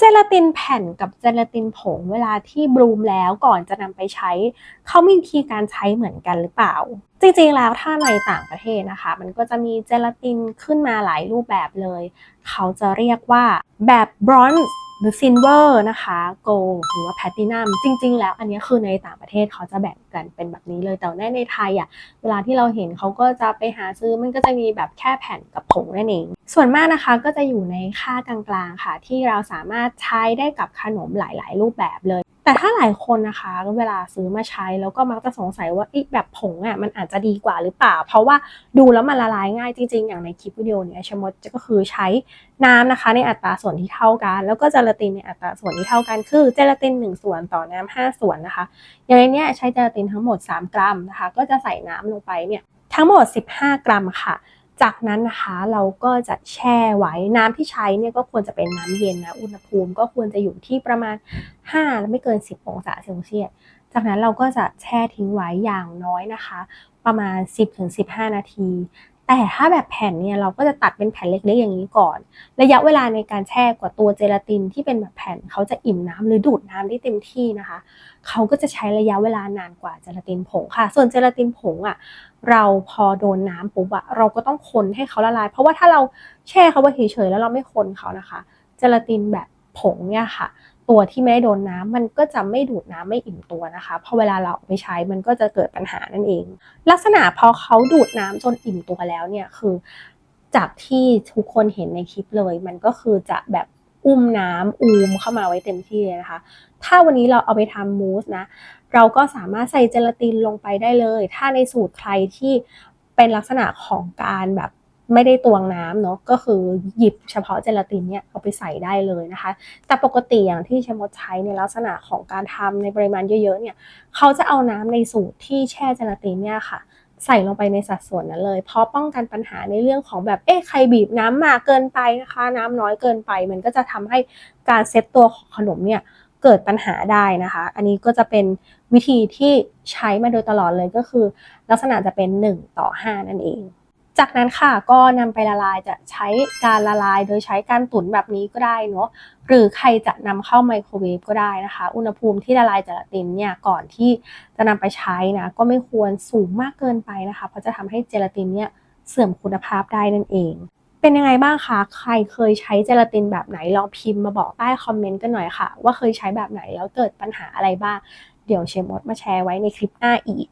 เจลาตินแผ่นกับเจลาตินผงเวลาที่บลูมแล้วก่อนจะนำไปใช้ เขามีวิธีการใช้เหมือนกันหรือเปล่า จริงๆแล้วถ้าในต่างประเทศนะคะ มันก็จะมีเจลาตินขึ้นมาหลายรูปแบบเลย เขาจะเรียกว่าแบบบรอนซ์ หรือซินเวอร์นะคะโกลหรือว่าแพตตินัมจริง ๆ แล้วอันนี้คือในต่างประเทศเขาจะแบ่งกันเป็นแบบนี้เลย แต่ในในไทยอะเวลาที่เราเห็นเขาก็จะไปหาซื้อมันก็จะมีแบบแค่แผ่นกับผงนั่นเอง ส่วนมากนะคะก็จะอยู่ในค่ากลางๆค่ะ ที่เราสามารถใช้ได้กับขนมหลาย ๆ รูปแบบเลย แต่ถ้าหลายคนนะคะเวลาซื้อมาใช้แล้วก็มักจะสงสัยว่าอีแบบผงอะมันอาจจะดีกว่าหรือเปล่า เพราะว่าดูแล้วมันละลายง่ายจริง ๆ อย่างในคลิปวิดีโอนี้ชมดก็คือใช้น้ำนะคะ ในอัตราส่วนที่เท่ากัน แล้วก็เจลาตินในอัตราส่วนที่เท่ากันคือเจลาติน 1 ส่วนต่อน้ำ5ส่วนนะคะ อย่างในเนี้ยใช้เจลาตินทั้งหมด 3 กรัมนะคะ ก็จะใส่น้ำลงไปเนี่ยทั้งหมด 15 กรัมค่ะ จากนั้นนะคะเราก็จะแช่ไว้น้ำที่ใช้เนี่ยก็ควรจะเป็นน้ำเย็นนะอุณหภูมิก็ควรจะอยู่ที่ประมาณ5และไม่เกิน 10 องศาเซลเซียสจากนั้นเราก็จะแช่ทิ้งไว้อย่างน้อยนะคะ ประมาณ 10-15 นาที แต่ถ้าแบบแผ่นเนี่ยเราก็จะตัดเป็นแผ่นเล็กๆอย่างนี้ก่อน ระยะเวลาในการแช่กว่าตัวเจลาตินที่เป็นแบบแผ่นเขาจะอิ่มน้ำหรือดูดน้ำได้เต็มที่นะคะ เขาก็จะใช้ระยะเวลานานกว่าเจลาตินผงค่ะ ส่วนเจลาตินผงอะเราพอโดนน้ำปุ๊บอะเราก็ต้องคนให้เขาละลาย เพราะว่าถ้าเราแช่เขาไว้เฉยๆแล้วเราไม่คนเขานะคะ เจลาตินแบบผงเนี่ยค่ะ ตัวที่ไม่ได้โดนน้ำมันก็จะไม่ดูดน้ำไม่อิ่มตัวนะคะพอเวลาเราเอาไปใช้มันก็จะเกิดปัญหานั่นเอง ลักษณะพอเขาดูดน้ำจนอิ่มตัวแล้วเนี่ยคือ จากที่ทุกคนเห็นในคลิปเลย มันก็คือจะแบบอุ้มน้ำอูมเข้ามาไว้เต็มที่เลยนะคะ ถ้าวันนี้เราเอาไปทำมูสนะ เราก็สามารถใส่เจลาตินลงไปได้เลย ถ้าในสูตรใครที่เป็นลักษณะของการแบบ ไม่ได้ตวงน้ำเนาะก็คือหยิบเฉพาะเจลาตินเนี่ยเอาไปใส่ได้เลยนะคะ แต่ปกติอย่างที่เชมดใช้ในลักษณะของการทำในปริมาณเยอะๆเนี่ยเขาจะเอาน้ำในสูตรที่แช่เจลาตินเนี่ยค่ะ ใส่ลงไปในสัดส่วนนั้นเลย เพราะป้องกันปัญหาในเรื่องของแบบเอ๊ะใครบีบน้ำมากเกินไปนะคะ น้ำน้อยเกินไป มันก็จะทำให้การเซตตัวของขนมเนี่ยเกิดปัญหาได้นะคะ อันนี้ก็จะเป็นวิธีที่ใช้มาโดยตลอดเลยก็คือ ลักษณะจะเป็น 1 ต่อ 5 นั่นเอง จากนั้นค่ะก็นำไปละลายจะใช้การละลายโดยใช้การตุ๋นแบบนี้ก็ได้เนาะหรือใครจะนำเข้าไมโครเวฟก็ได้นะคะ อุณหภูมิที่ละลายเจลาตินเนี่ยก่อนที่จะนำไปใช้นะก็ไม่ควรสูงมากเกินไปนะคะ เพราะจะทำให้เจลาตินเนี่ยเสื่อมคุณภาพได้นั่นเองเป็นยังไงบ้างคะ ใครเคยใช้เจลาตินแบบไหน ลองพิมพ์มาบอกใต้คอมเมนต์กันหน่อยค่ะ ว่าเคยใช้แบบไหนแล้วเกิดปัญหาอะไรบ้าง เดี๋ยวเชมมดมาแชร์ไว้ในคลิปหน้าอีก